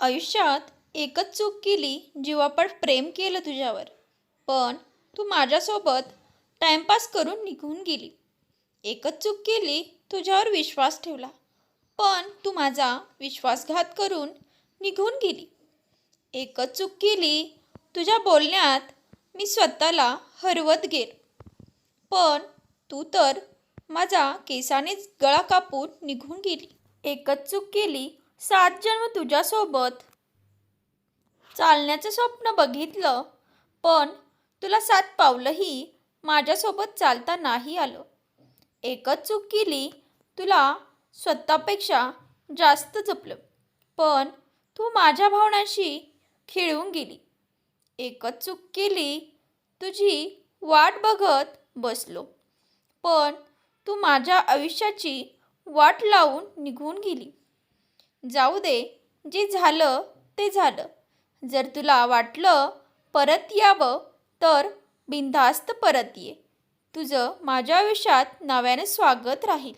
आयुष्यात एकच चूक केली जीवापाड प्रेम केलं तुझ्यावर. पण तू माझ्यासोबत टाइमपास करून निघून गेली. एकच चूक केली तुझ्यावर विश्वास ठेवला. पण तू माझा विश्वासघात करून निघून गेली. एकच चूक केली तुझ्या बोलण्यात मी स्वतःला हरवत गेल. पण तू तर माझा केसानेच गळा कापून निघून गेली. एकच चूक केली सात जन्म तुझ्यासोबत. चालण्याचं स्वप्न बघितलं पण तुला सात पावलंही माझ्यासोबत चालता नाही आलं. एकच चूक केली तुला स्वतःपेक्षा जास्त जपलं पण तू माझ्या भावनांशी खेळून गेली. एकच चूक केली तुझी वाट बघत बसलो पण तू माझ्या आयुष्याची वाट लावून निघून गेली. जाऊ दे जे झालं ते झालं. जर तुला वाटलं परत यावं तर बिनधास्त परत ये. तुझं माझ्या आयुष्यात नव्यानं स्वागत राहील.